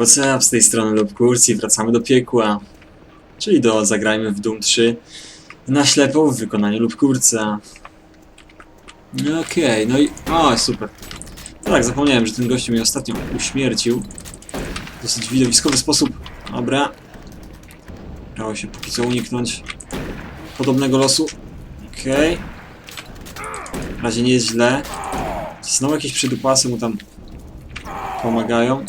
I WhatsApp z tej strony Lubkurcji, wracamy do piekła. Czyli do Zagrajmy w Doom 3 na ślepo w wykonaniu Lubkurca. Okej, no i... O, super. Tak, zapomniałem, że ten gościu mnie ostatnio uśmiercił. W dosyć widowiskowy sposób. Dobra. Udało się póki co uniknąć podobnego losu. Okej. Na razie nie jest źle. Znowu jakieś przydupasy mu tam pomagają.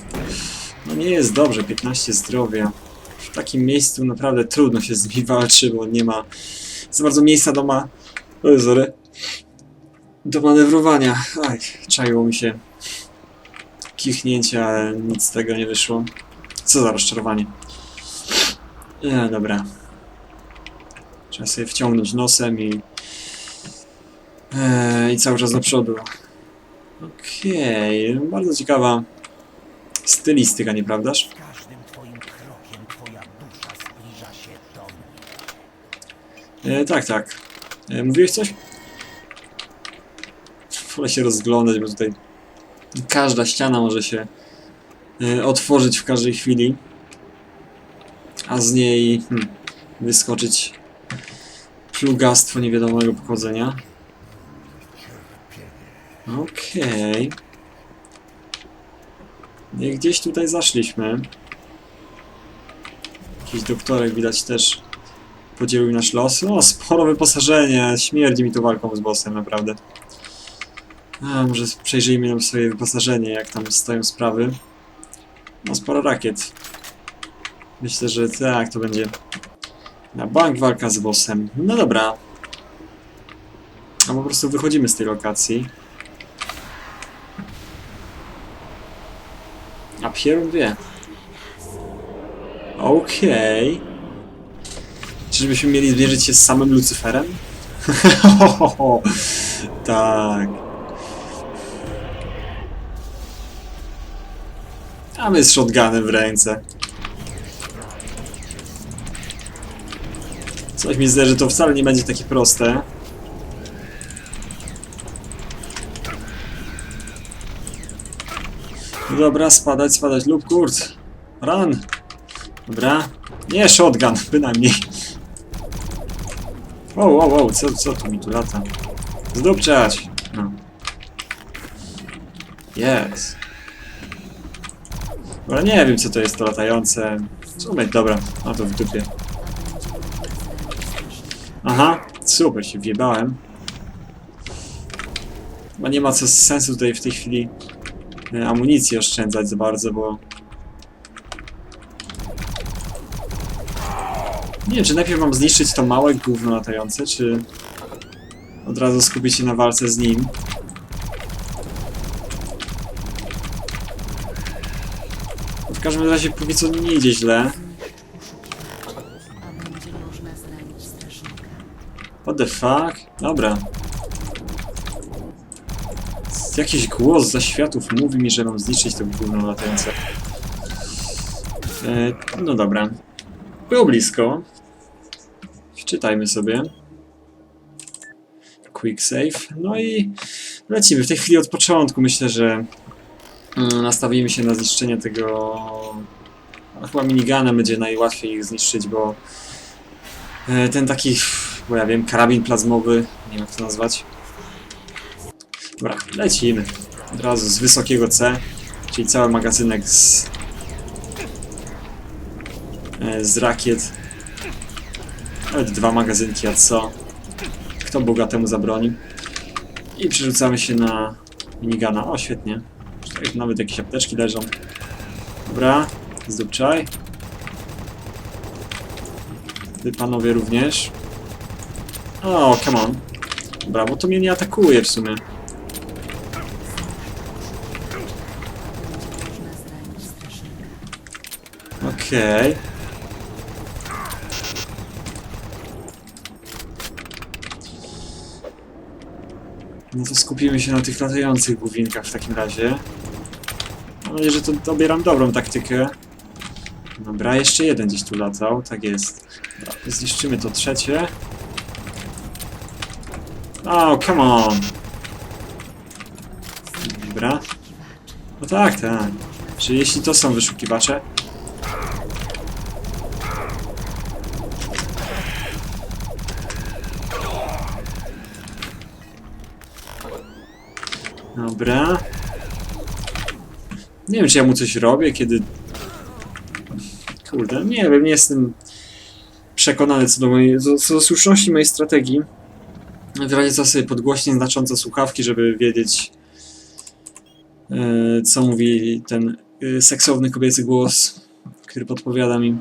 No nie jest dobrze, 15 zdrowia. W takim miejscu naprawdę trudno się z nimi walczy, bo nie ma za bardzo miejsca do ma... Sorry. Do manewrowania. Aj, czaiło mi się kichnięcie, ale nic z tego nie wyszło. Co za rozczarowanie. Nie, dobra. Trzeba sobie wciągnąć nosem i... Eee, I cały czas do przodu. Okej, bardzo ciekawa stylistyka, nieprawdaż? E, tak, tak. E, mówiłeś coś? Wolę się rozglądać, bo tutaj każda ściana może się e, otworzyć w każdej chwili, a z niej hmm, wyskoczyć plugastwo niewiadomego pochodzenia. Okej. No i gdzieś tutaj zaszliśmy. Jakiś doktorek widać też podzielił nasz los. O, sporo wyposażenie. Śmierdzi mi tu walką z bossem, naprawdę. A, może przejrzyjmy nam swoje wyposażenie, jak tam stoją sprawy. No, sporo rakiet. Myślę, że tak, to będzie na bank walka z bossem. No dobra. A po prostu wychodzimy z tej lokacji. A Pierre wie. Okej. Czyżbyśmy mieli zmierzyć się z samym Lucyferem? tak. A my z shotgunem w ręce. Coś mi zdaje, że to wcale nie będzie takie proste. Dobra, spadać, spadać lub kurt. Run. Dobra. Nie shotgun, bynajmniej. Wow, wow, wow, co, co tu mi tu lata? Zdupczać! No. Jest. Dobra, nie wiem co to jest to latające. W dobra, no to w dupie. Aha, super, się wjebałem. Chyba nie ma co sensu tutaj w tej chwili amunicji oszczędzać za bardzo, bo Nie wiem, czy najpierw mam zniszczyć to małe gówno latające, czy od razu skupić się na walce z nim. W każdym razie póki co nie idzie źle. What the fuck? Dobra. Jakiś głos za światów mówi mi, że mam zniszczyć to gówno latające. E, no dobra. Było blisko. Wczytajmy sobie. Quick save. No i lecimy. W tej chwili od początku myślę, że mm, nastawimy się na zniszczenie tego. No, chyba minigana będzie najłatwiej ich zniszczyć, bo e, ten taki, bo ja wiem, karabin plazmowy, nie wiem jak to nazwać. Dobra, lecimy. Od razu z wysokiego C, czyli cały magazynek z, e, z rakiet. Nawet dwa magazynki, a co? Kto bogatemu zabroni? I przerzucamy się na minigana. O, świetnie. Nawet jakieś apteczki leżą. Dobra, zdupczaj. Wy panowie również. O, come on. Dobra, bo to mnie nie atakuje w sumie. Okej. No to skupimy się na tych latających główinkach w takim razie. Mam nadzieję, że to dobieram dobrą taktykę. Dobra, jeszcze jeden gdzieś tu latał, tak jest. Zniszczymy to trzecie. O, come on! Dobra. No tak, tak. Czy jeśli to są wyszukiwacze? Dobra. Nie wiem, czy ja mu coś robię, kiedy... Kurde, nie wiem, nie jestem przekonany co do, mojej, co, co do słuszności mojej strategii. Wyraźnie sobie podgłośnie znacząco słuchawki, żeby wiedzieć, e, co mówi ten e, seksowny kobiecy głos, który podpowiada mi.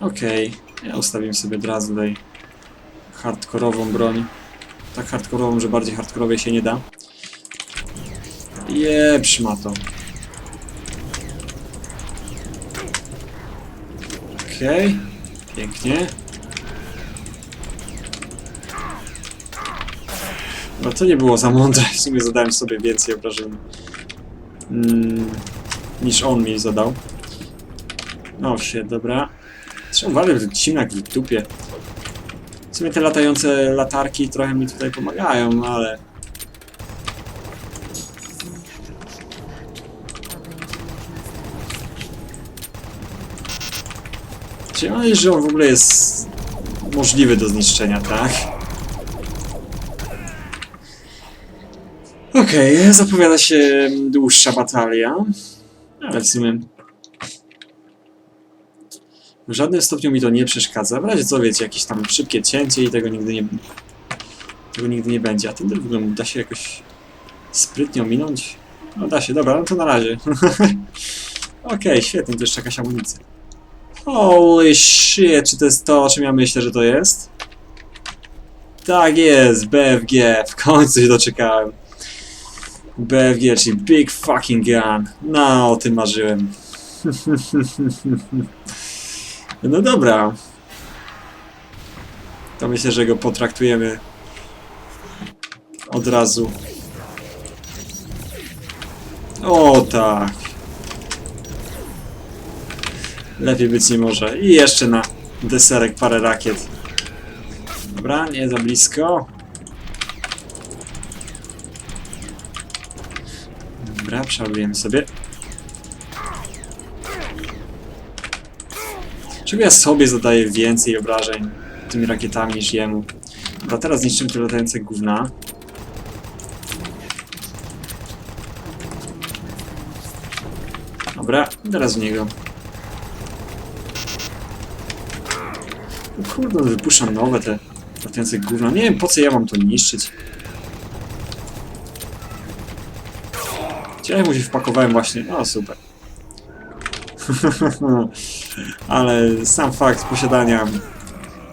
Okej, ja ustawię sobie od razu tutaj hardkorową broń. Tak hardkorową, że bardziej hardkorowej się nie da. Jeprz ma to. Okej, pięknie. No to nie było za mądre, w sumie zadałem sobie więcej obrażeń mm, niż on mi zadał. No się, dobra. Trzeba uważać, że ciemnak w dupie. W sumie te latające latarki trochę mi tutaj pomagają, ale... Czy że on w ogóle jest możliwy do zniszczenia, tak? Okej, zapowiada się dłuższa batalia, ale w sumie w żadnym stopniu mi to nie przeszkadza. W razie co, wiecie, jakieś tam szybkie cięcie i tego nigdy nie, tego nigdy nie będzie. A ten w ogóle da się jakoś sprytnie ominąć? No da się, dobra, no to na razie. Okej, świetnie, to jeszcze jakaś amunicja. Holy shit, czy to jest to, o czym ja myślę, że to jest? Tak jest, BFG, w końcu się doczekałem. BFG, czyli Big Fucking Gun. No, o tym marzyłem. no dobra. To myślę, że go potraktujemy od razu. O tak. Lepiej być nie może. I jeszcze na deserek parę rakiet. Dobra, nie za blisko. Dobra, przeładujemy sobie. Czego ja sobie zadaję więcej obrażeń tymi rakietami niż jemu? Dobra, teraz zniszczymy te latające gówna. Dobra, teraz w niego. No Kurde, on wypuszcza nowe te latające gówno. Nie wiem po co ja mam to niszczyć. Ja mu się wpakowałem właśnie? O, super. Ale sam fakt posiadania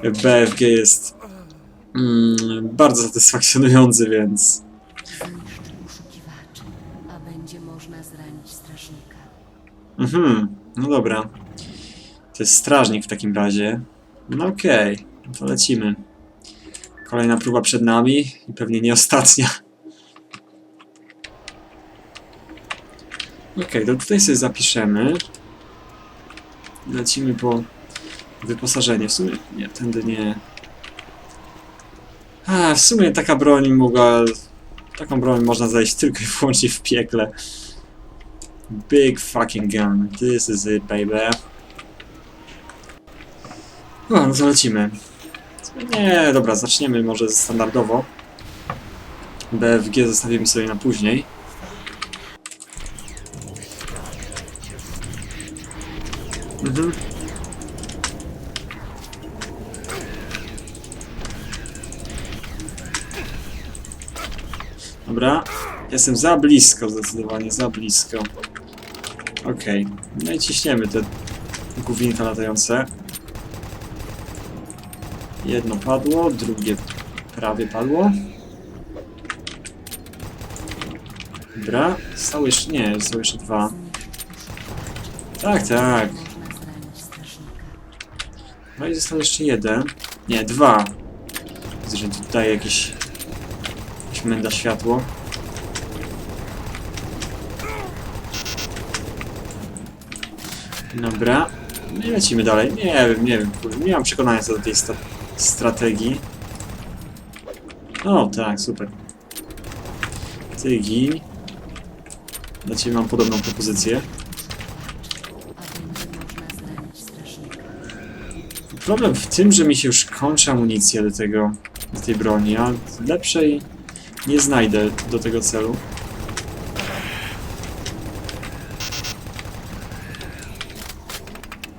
BFG jest mm, bardzo satysfakcjonujący, więc a będzie można zranić strażnika. Mhm, no dobra. To jest strażnik w takim razie. No okej, no to lecimy. Kolejna próba przed nami i pewnie nie ostatnia. Okej, to tutaj sobie zapiszemy. Lecimy po wyposażenie. W sumie nie, tędy nie. A, w sumie taka broń mogła. Taką broń można znaleźć tylko i wyłącznie w piekle. Big fucking gun. This is it, baby. No, no to lecimy. Nie, dobra, zaczniemy może standardowo. BFG zostawimy sobie na później. Mhm. Dobra, jestem za blisko, zdecydowanie za blisko. Okej, no i ciśniemy te główinka latające. Jedno padło, drugie prawie padło. Dobra, zostało jeszcze, nie, zostało jeszcze dwa. Tak, tak. No i został jeszcze jeden. Nie, dwa. Widzę, że tutaj jakieś... Jakieś menda światło. Dobra. No i lecimy dalej. Nie wiem, nie wiem. Nie mam przekonania co do tej strategii. O, tak, super. Ty gin. Dla ciebie mam podobną propozycję. A będzie można zranić strażnika. Problem w tym, że mi się już kończy amunicja do tego, do tej broni, a lepszej nie znajdę do tego celu.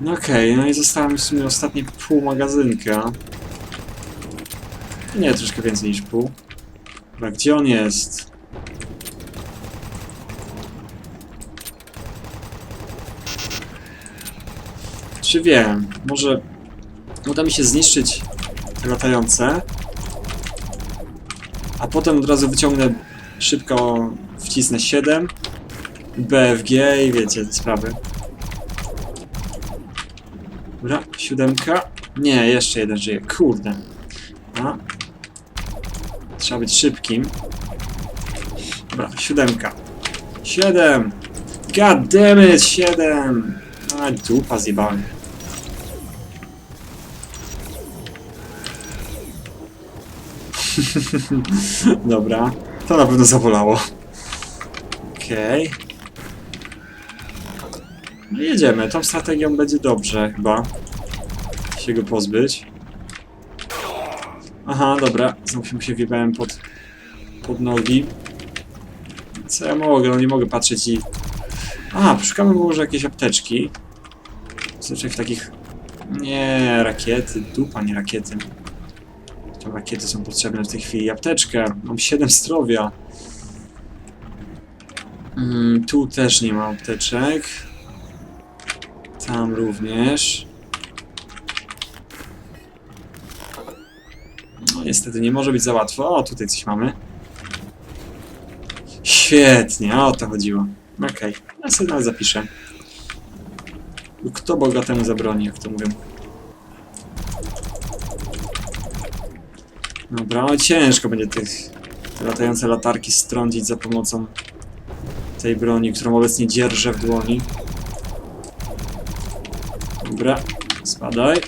No okej, no i została mi w sumie ostatnie pół magazynka. Nie, troszkę więcej niż pół. Dobra, gdzie on jest? Czy wiem, może uda mi się zniszczyć latające, a potem od razu wyciągnę szybko, wcisnę 7, BFG i wiecie te sprawy. Dobra, siódemka. Nie, jeszcze jeden żyje. Kurde. A. Trzeba być szybkim. Dobra, siódemka. Siedem! God damn it, siedem! A, dupa zjebałem. Dobra, to na pewno zabolało. Okej. No jedziemy, tą strategią będzie dobrze chyba. Się go pozbyć. Aha, dobra, znowu się wjebałem pod, pod nogi. Co ja mogę? No nie mogę patrzeć i... A, poszukamy może jakieś apteczki. Zazwyczaj w takich... Nie, rakiety, dupa, nie rakiety. To rakiety są potrzebne w tej chwili. Apteczkę, mam 7 zdrowia. Mm, tu też nie ma apteczek. Tam również. No niestety nie może być za łatwo. O, tutaj coś mamy. Świetnie, o to chodziło. Okej, ja sobie zapiszę. Kto bogatemu zabroni, jak to mówią. Dobra, ciężko będzie tych te latające latarki strącić za pomocą tej broni, którą obecnie dzierżę w dłoni. Dobra, spadaj.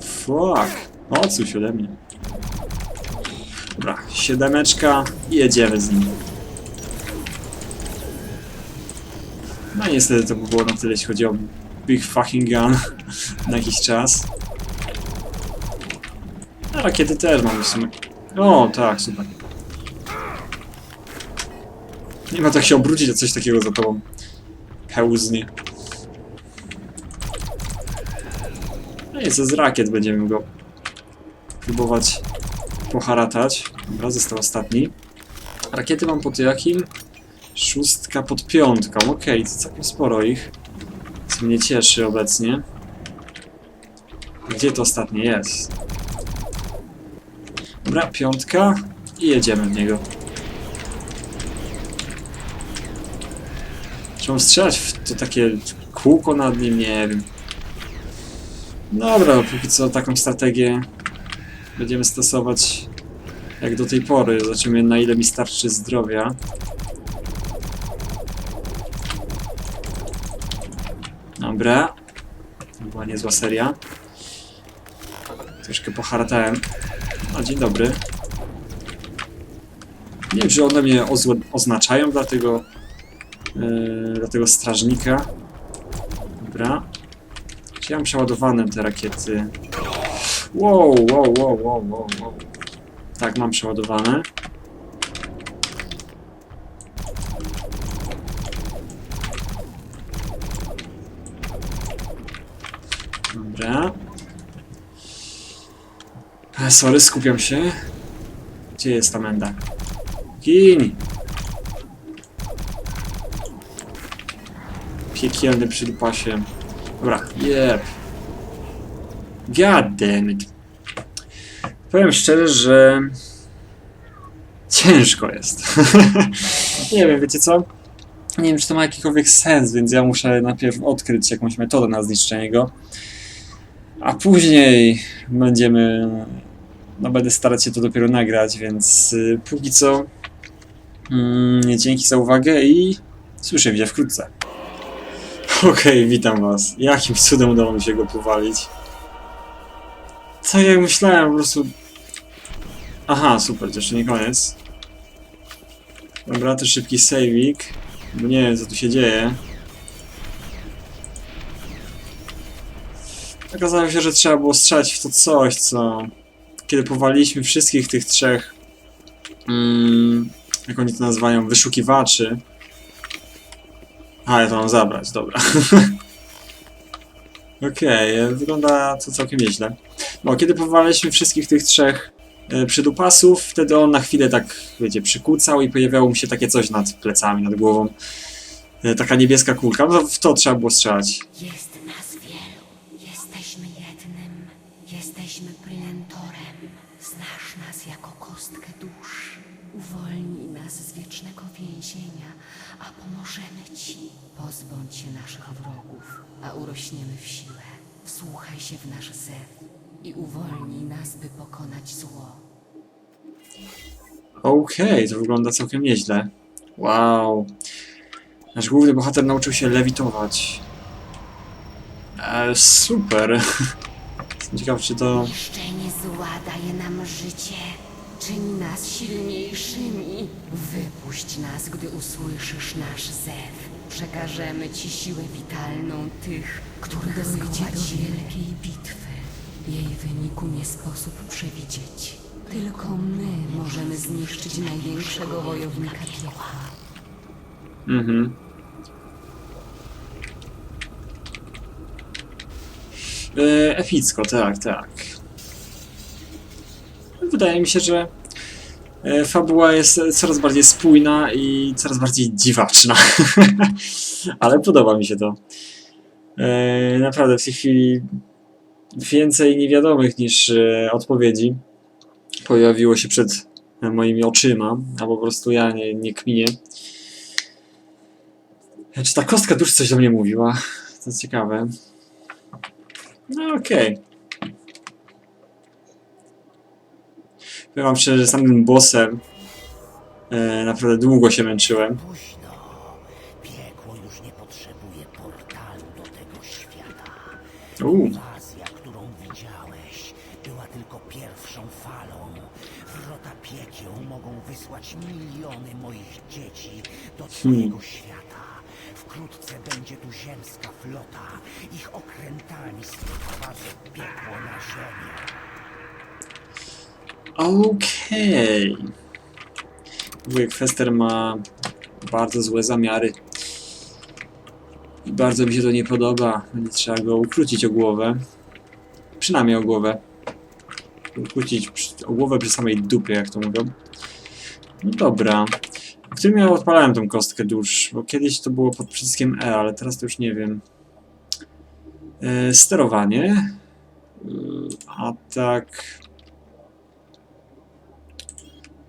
Fuck, odsuń ode mnie. Dobra, siódemeczka i jedziemy z nim. Niestety to by było na tyle, jeśli chodzi o Big Fucking Gun na jakiś czas. A rakiety też mamy w sumie. O, tak, super. Nie ma tak się obrócić, a coś takiego za tobą pełznie. No i co z rakiet będziemy go próbować poharatać. Dobra, został ostatni. Rakiety mam pod jakim? Szóstka pod piątką. Okej, to całkiem sporo ich. Co mnie cieszy obecnie. Gdzie to ostatnie jest? Dobra, piątka i jedziemy w niego. Trzeba strzelać w to takie kółko nad nim, nie wiem. Dobra, póki co taką strategię będziemy stosować jak do tej pory. Zobaczymy na ile mi starczy zdrowia. Dobra. To była niezła seria. Troszkę poharatałem. No, dzień dobry. Nie wiem, czy one mnie oznaczają dla tego, yy, dla tego strażnika. Dobra. Czy ja mam przeładowane te rakiety? Wow, wow, wow, wow, wow, wow. Tak, mam przeładowane. Dobra. E, Sorry, skupiam się. Gdzie jest ta menda? Gin! Piekielny przydupasie. Dobra, jeb. God damn it. Powiem szczerze, że ciężko jest. nie wiem, wiecie co? Nie wiem, czy to ma jakikolwiek sens, więc ja muszę najpierw odkryć jakąś metodę na zniszczenie go. A później będziemy. No, będę starać się to dopiero nagrać, więc y, póki co. Mm, dzięki za uwagę i słyszę się wkrótce. Okej, witam was. Jakim cudem udało mi się go powalić? Tak jak myślałem, po prostu Aha, super, to jeszcze nie koniec. Dobra, to szybki saveik. Bo nie wiem, co tu się dzieje. Okazało się, że trzeba było strzelać w to coś, co... Kiedy powaliliśmy wszystkich tych trzech... Mm, jak oni to nazywają? Wyszukiwaczy. A, ja to mam zabrać, dobra. Okej, e, wygląda to całkiem nieźle. No, kiedy powaliliśmy wszystkich tych trzech e, przydupasów, wtedy on na chwilę tak, wiecie, przykucał i pojawiało mu się takie coś nad plecami, nad głową. E, Taka niebieska kulka, no w to trzeba było strzelać. Jest nas z wiecznego więzienia, a pomożemy ci. Pozbądź się naszych wrogów, a urośniemy w siłę. Wsłuchaj się w nasz zew i uwolnij nas, by pokonać zło. Okej, to wygląda całkiem nieźle. Wow. Nasz główny bohater nauczył się lewitować. E, super. Jestem ciekaw, czy to... Niszczenie zła daje nam życie. Czyni nas silniejszymi. Wypuść nas, gdy usłyszysz nasz zew. Przekażemy ci siłę witalną tych, których dojdzie do wielkiej bitwy. Jej wyniku nie sposób przewidzieć. Tylko my możemy zniszczyć największego wojownika piekła. Mhm. E, epicko, tak, tak. Wydaje mi się, że e, fabuła jest coraz bardziej spójna i coraz bardziej dziwaczna. Ale podoba mi się to. E, naprawdę w tej chwili więcej niewiadomych niż e, odpowiedzi pojawiło się przed moimi oczyma, a po prostu ja nie, nie kminię. Czy ta kostka dusz coś do mnie mówiła? To ciekawe. No okej. Powiem wam szczerze, że samym bossem e, naprawdę długo się męczyłem. Późno. Piekło już nie potrzebuje portalu do tego świata. Uuu, Inwazja, którą widziałeś, była tylko pierwszą falą. Wrota piekieł mogą wysłać miliony moich dzieci do twojego świata. Wkrótce będzie tu ziemska flota. Ich okrętami sprowadzę piekło na ziemię. Okej. Wujek Fester ma bardzo złe zamiary. I bardzo mi się to nie podoba. Będzie trzeba go ukrócić o głowę. Przynajmniej o głowę. Ukrócić o głowę przy samej dupie, jak to mówią. No dobra. W którym ja odpalałem tą kostkę dusz? Bo kiedyś to było pod przyciskiem E, ale teraz to już nie wiem. E, sterowanie. E, atak.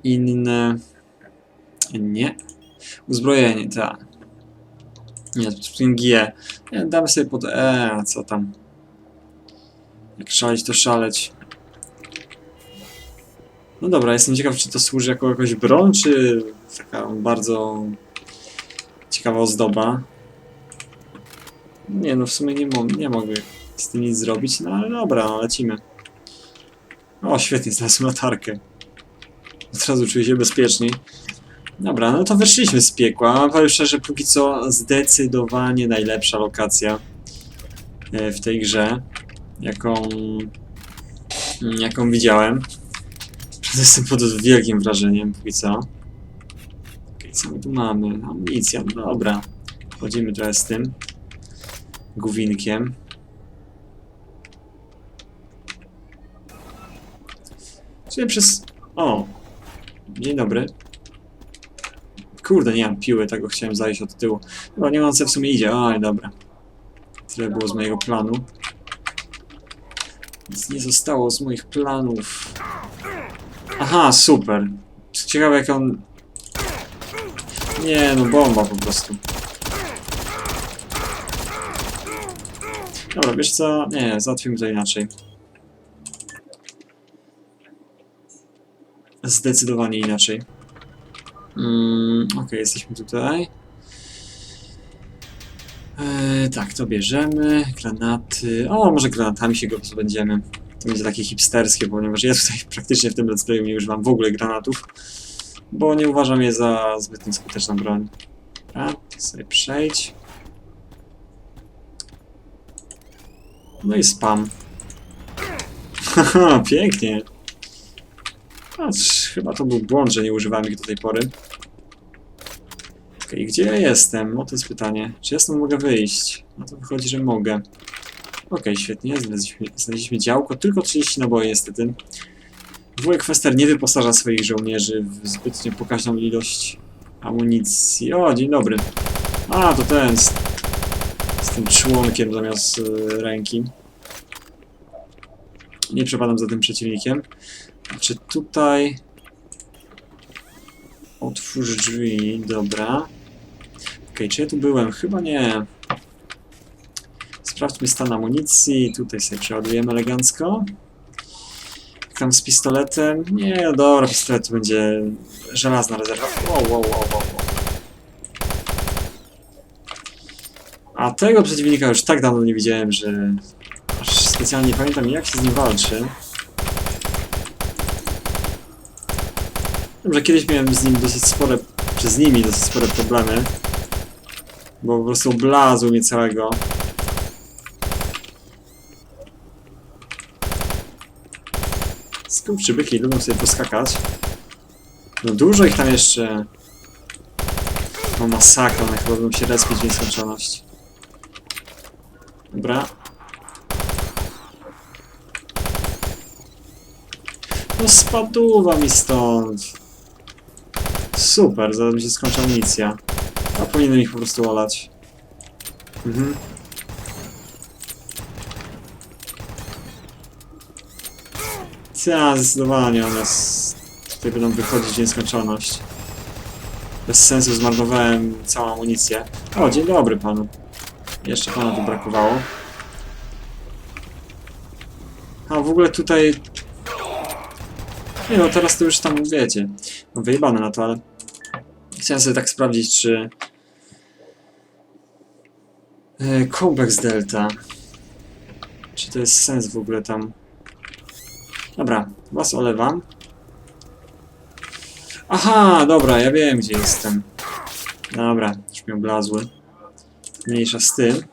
Inne. Nie. Uzbrojenie, tak. Nie, ten G. Nie, damy sobie pod E, a co tam. Jak szaleć, to szaleć. No dobra, jestem ciekaw, czy to służy jako jakaś broń, czy taka bardzo ciekawa ozdoba. Nie no, w sumie nie, nie mogę z tym nic zrobić, no ale dobra, no, lecimy. O, świetnie, znalazłem latarkę. Od razu czuję się bezpieczniej. Dobra, no to wyszliśmy z piekła. Powiem szczerze, póki co zdecydowanie najlepsza lokacja e, w tej grze, jaką, mm, jaką widziałem. Jestem pod wielkim wrażeniem póki co. Okej, co my tu mamy? Amunicja, no dobra. Chodzimy trochę z tym guwinkiem. Czyli przez... O! Dzień dobry. Kurde, nie mam piły, tego chciałem zajść od tyłu. Chyba nie mam co w sumie idzie. Oj, dobra. Tyle było z mojego planu. Nic nie zostało z moich planów. Aha, super. Ciekawe jak on... Nie, no bomba po prostu. Dobra, wiesz co? Nie, załatwimy to inaczej. Zdecydowanie inaczej. Mm, Okej, jesteśmy tutaj. Eee, tak, to bierzemy. Granaty. O, może granatami się go pozbędziemy. To będzie takie hipsterskie, ponieważ ja tutaj praktycznie w tym let's playu nie używam w ogóle granatów, bo nie uważam je za zbytnio skuteczną broń. Dobra, sobie przejdź. No i spam. Haha, pięknie. Chyba to był błąd, że nie używałem ich do tej pory. Okej, gdzie ja jestem? No to jest pytanie. Czy ja stąd mogę wyjść? No to wychodzi, że mogę. Okej, świetnie. Znaleźliśmy, znaleźliśmy działko. Tylko 30 naboi niestety. Wujek Fester nie wyposaża swoich żołnierzy w zbytnio pokaźną ilość amunicji. O, dzień dobry. A, to ten z, z tym członkiem zamiast y, ręki. Nie przepadam za tym przeciwnikiem. Czy tutaj... Otwórz drzwi, dobra. Okej, czy ja tu byłem? Chyba nie. Sprawdźmy stan amunicji. Tutaj sobie przeładujemy elegancko. Tam z pistoletem? Nie, dobra, pistolet to będzie żelazna rezerwa. Wow, wow, wow, wow. A tego przeciwnika już tak dawno nie widziałem, że aż specjalnie nie pamiętam jak się z nim walczy. Dobrze, kiedyś miałem z nim dosyć spore, czy z nimi dosyć spore problemy. Bo po prostu oblazł mnie całego. Skurczybyki lubią sobie poskakać. No dużo ich tam jeszcze. No masakra, one chyba będą się respić w nieskończoność. Dobra. No spaduwa mi stąd. Super, zaraz mi się skończy amunicja. A powinienem ich po prostu olać. Mhm. Ja, zdecydowanie one s- tutaj będą wychodzić w nieskończoność. Bez sensu zmarnowałem całą amunicję. O, dzień dobry panu. Jeszcze pana tu brakowało. A w ogóle tutaj... Nie no, teraz to już tam wiecie. Wyjebane na to, ale... Chciałem sobie tak sprawdzić, czy... E, Comeback z Delta. Czy to jest sens w ogóle tam... Dobra, was olewam. Aha, dobra, ja wiem gdzie jestem. Dobra, już mi oblazły. Mniejsza z tym.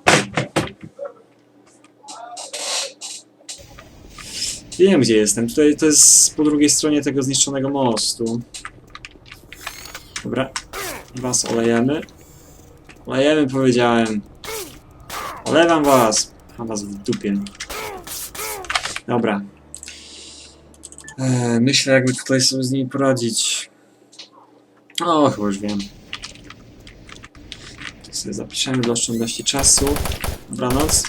Wiem gdzie jestem. Tutaj to jest po drugiej stronie tego zniszczonego mostu. Dobra, was olejemy. Olejemy powiedziałem. Olewam was. Mam was w dupie. Dobra. Eee, myślę jakby tutaj sobie z nimi poradzić. O, chyba już wiem. To sobie zapiszemy dla oszczędności czasu. Dobranoc.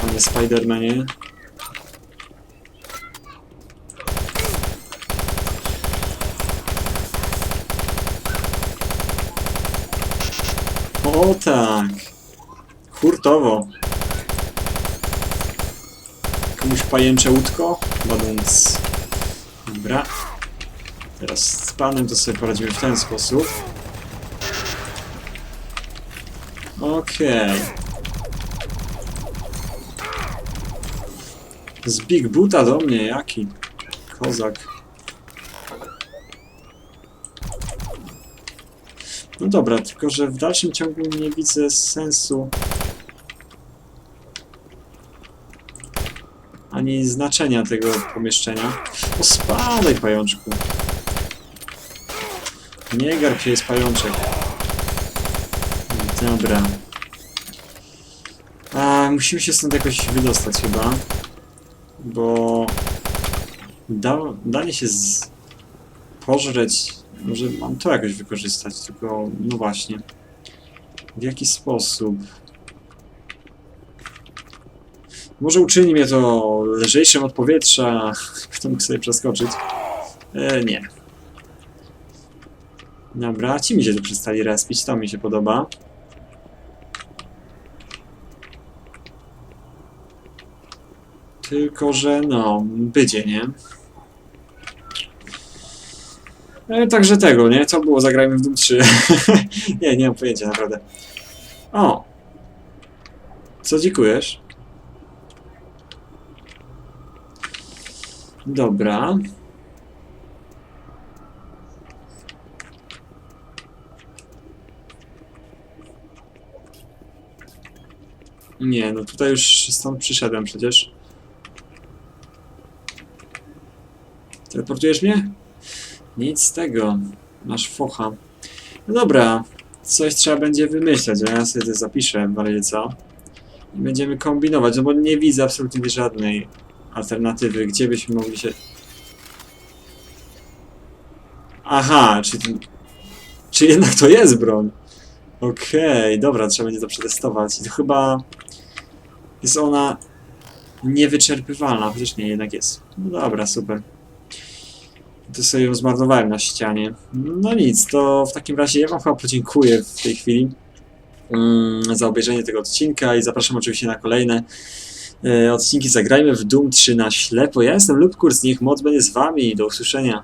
Panie Spidermanie. O tak. Hurtowo. Komuś pajęcze łódko? Badąc. Dobra. Teraz z panem to sobie poradzimy w ten sposób. Okej. Z Big Buta do mnie, jaki kozak. No dobra, tylko że w dalszym ciągu nie widzę sensu ani znaczenia tego pomieszczenia. O, spadaj, pajączku. Nie garb się, jest pajączek. Dobra. A, musimy się stąd jakoś wydostać chyba. Bo... Da, danie się z... pożreć... Może mam to jakoś wykorzystać, tylko... No właśnie. W jaki sposób? Może uczyni mnie to lżejszym od powietrza, kto mógł sobie przeskoczyć. E, nie. Dobra, ci mi się tu przestali respić, to mi się podoba. Tylko, że no, bydzie, nie? E, także tego, nie? Co było? Zagrajmy w Doom 3. nie, nie mam pojęcia, naprawdę. O! Co dzikujesz? Dobra. Nie, no tutaj już stąd przyszedłem przecież. Teleportujesz mnie? Nic z tego. Masz focha. No dobra, coś trzeba będzie wymyśleć, a ja sobie to zapiszę w razie co. I będziemy kombinować, no bo nie widzę absolutnie żadnej alternatywy, gdzie byśmy mogli się... Aha, czy, czy jednak to jest broń? Okej, dobra, trzeba będzie to przetestować. I to chyba jest ona niewyczerpywalna, chociaż nie, jednak jest. No dobra, super. To sobie ją zmarnowałem na ścianie. No nic, to w takim razie ja wam chyba podziękuję w tej chwili mm, za obejrzenie tego odcinka i zapraszam oczywiście na kolejne e, odcinki. Zagrajmy w Doom 3 na ślepo. Ja jestem Lubkurs, niech moc będzie z wami. Do usłyszenia.